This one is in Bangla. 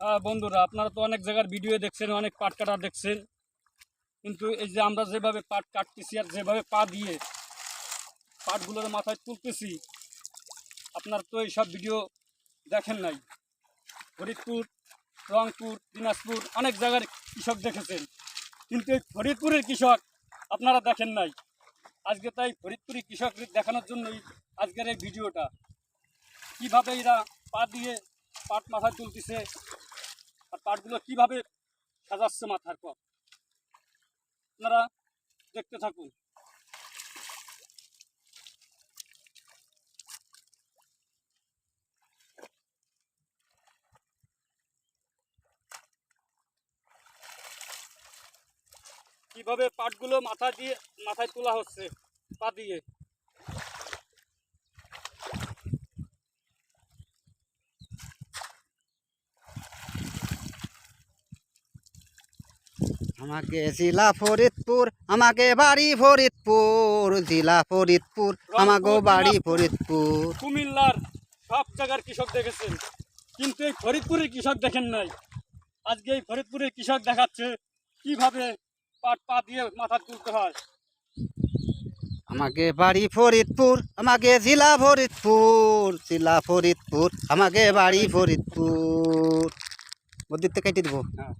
বন্ধুরা, আপনারা তো অনেক জায়গার ভিডিও দেখছেন, অনেক পাট কাটা দেখছেন। কিন্তু এই যে আমরা যেভাবে পাট কাটতেছি আর যেভাবে পা দিয়ে পাটগুলোর মাথায় তুলতেছি, আপনার তো এইসব ভিডিও দেখেন নাই। ফরিদপুর, রংপুর, দিনাজপুর, অনেক জায়গার কৃষক দেখেছেন। কিন্তু এই ফরিদপুরের কৃষক আপনারা দেখেন নাই। আজকে তাই ফরিদপুরি কৃষক দেখানোর জন্যই আজকের এই ভিডিওটা কীভাবে এরা পা দিয়ে পাট মাথায় তুলতেছে পাটগুলো কীভাবে সাজাচ্ছে মাথার পর আপনারা দেখতে থাকুন। কীভাবে পাটগুলো মাথা দিয়ে, মাথায় তোলা হচ্ছে, পা দিয়ে? আমাকে জেলা ফরিদপুর আমাকে বাড়ি ফরিদপুর জেলা ফরিদপুর আমাকে বাড়ি ফরিদপুর। কুমিল্লার সব জায়গার কৃষক দেখেছেন কিন্তু এই ফরিদপুরের কৃষক দেখেন নাই। আজকে এই ফরিদপুরের কৃষক দেখাচ্ছে কীভাবে পাট পা দিয়ে মাথা তুলতে হয়। আমাকে বাড়ি ফরিদপুর আমাকে জেলা ফরিদপুর জেলা ফরিদপুর আমাকে বাড়ি ফরিদপুর। বদিতে কেটে দিব। হ্যাঁ।